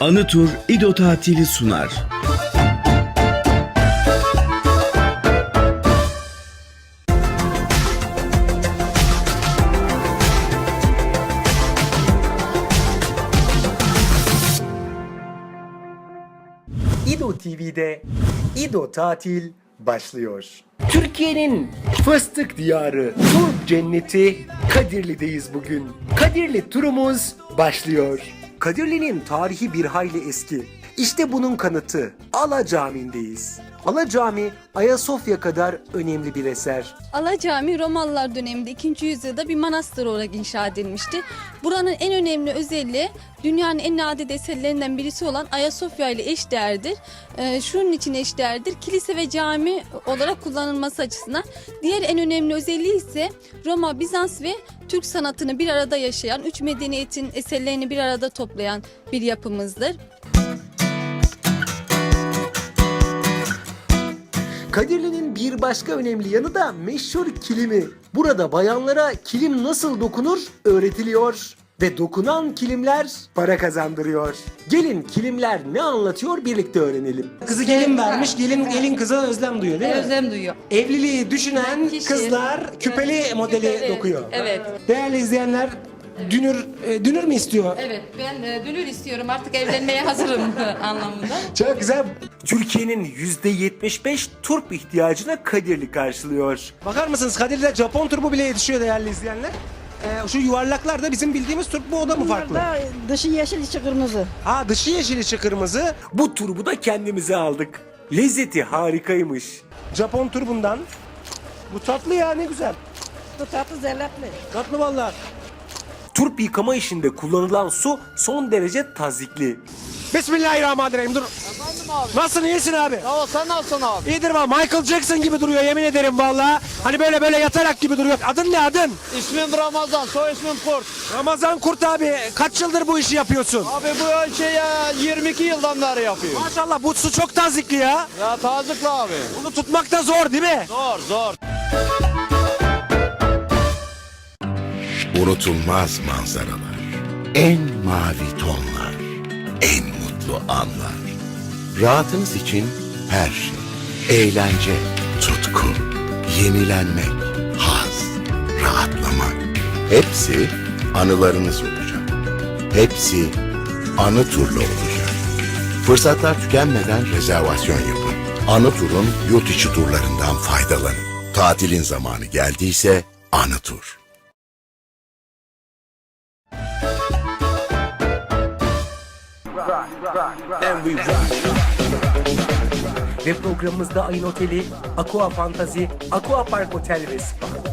Anıtur İdo Tatili sunar. İdo TV'de İdo Tatil başlıyor. Türkiye'nin fıstık diyarı, tur cenneti Kadirli'deyiz bugün. Kadirli turumuz başlıyor. Kadirli'nin tarihi bir hayli eski. İşte bunun kanıtı. Ala Camii'ndeyiz. Ala Cami Ayasofya kadar önemli bir eser. Ala Cami Romalılar döneminde 2. yüzyılda bir manastır olarak inşa edilmişti. Buranın en önemli özelliği dünyanın en nadir eserlerinden birisi olan Ayasofya ile eşdeğerdir. Ee, şunun için eşdeğerdir. Kilise ve cami olarak kullanılması açısından. Diğer en önemli özelliği ise Roma, Bizans ve Türk sanatını bir arada yaşayan, üç medeniyetin eserlerini bir arada toplayan bir yapımızdır. Kadirli'nin bir başka önemli yanı da meşhur kilimi. Burada bayanlara kilim nasıl dokunur öğretiliyor ve dokunan kilimler para kazandırıyor. Gelin kilimler ne anlatıyor birlikte öğrenelim. Kızı gelin vermiş, gelin gelin kıza özlem duyuyor değil mi? Özlem duyuyor. Evliliği düşünen Kişi. kızlar küpeli modeli dokuyor. evet. Değerli izleyenler dünür e, dünür mü istiyor? Evet ben e, dünür istiyorum artık evlenmeye hazırım anlamında. Çok güzel. Türkiye'nin %75 turp ihtiyacına Kadirli karşılıyor. Bakar mısınız Kadirli'de Japon turpu bile yetişiyor değerli izleyenler. Ee, şu yuvarlaklar da bizim bildiğimiz turp bu o da mı farklı? Da dışı yeşil içi kırmızı. Ha dışı yeşil içi kırmızı. Bu turbu da kendimize aldık. Lezzeti harikaymış. Japon turbundan. Bu tatlı ya ne güzel. Bu tatlı zelletli. Tatlı vallahi. Turp yıkama işinde kullanılan su son derece tazikli. Bismillahirrahmanirrahim dur. Nasılsın iyisin abi? Sağ ol sen nasılsın abi? İyidir valla Michael Jackson gibi duruyor yemin ederim valla. Hani böyle böyle yatarak gibi duruyor. Adın ne adın? İsmim Ramazan, soy ismim Kurt. Ramazan Kurt abi. Kaç yıldır bu işi yapıyorsun? Abi bu şey ya 22 yıldan beri yapıyor. Maşallah bu su çok tazikli ya. Ya tazıklı abi. Bunu tutmak da zor değil mi? Zor zor. Unutulmaz manzaralar, en mavi tonlar, en mutlu anlar. Rahatınız için her şey. Eğlence, tutku, yenilenmek, haz, rahatlamak. Hepsi anılarınız olacak. Hepsi anı turla olacak. Fırsatlar tükenmeden rezervasyon yapın. Anı turun yurt içi turlarından faydalanın. Tatilin zamanı geldiyse Anı Tur. Ve programımızda Ayın Oteli, Aqua Fantasy, Aqua Park Otel ve Spa.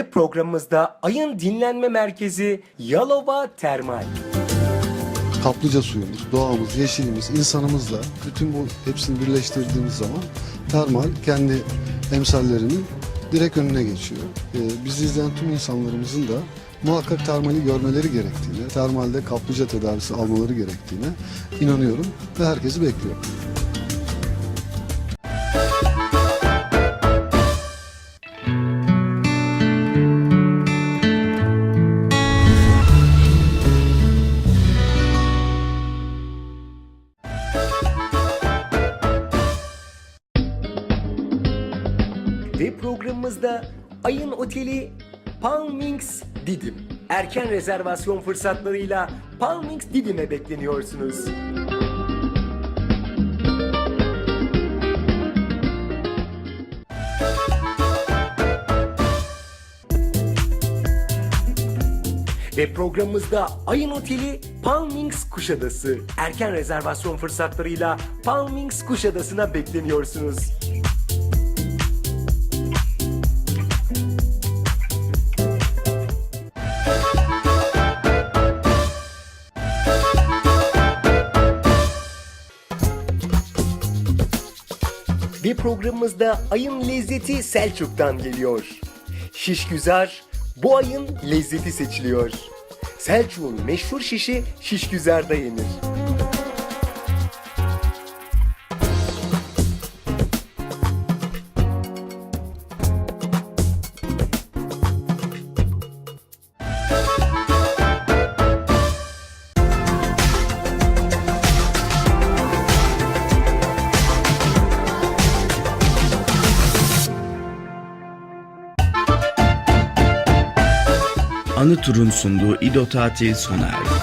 Ve programımızda Ayın Dinlenme Merkezi Yalova Termal. kaplıca suyumuz, doğamız, yeşilimiz, insanımızla bütün bu hepsini birleştirdiğimiz zaman termal kendi emsallerinin direkt önüne geçiyor. Ee, bizi izleyen tüm insanlarımızın da muhakkak termali görmeleri gerektiğine, termalde kaplıca tedavisi almaları gerektiğine inanıyorum ve herkesi bekliyorum. Programımızda Ayın Oteli Palmings Didim. Erken rezervasyon fırsatlarıyla Palmings Didim'e bekleniyorsunuz. Ve programımızda Ayın Oteli Palmings Kuşadası. Erken rezervasyon fırsatlarıyla Palmings Kuşadası'na bekleniyorsunuz. Ve programımızda ayın lezzeti Selçuk'tan geliyor. Şişgüzar bu ayın lezzeti seçiliyor. Selçuk'un meşhur şişi Şişgüzar'da yenir. Anı turun sunduğu İdo Tatil sona erdi.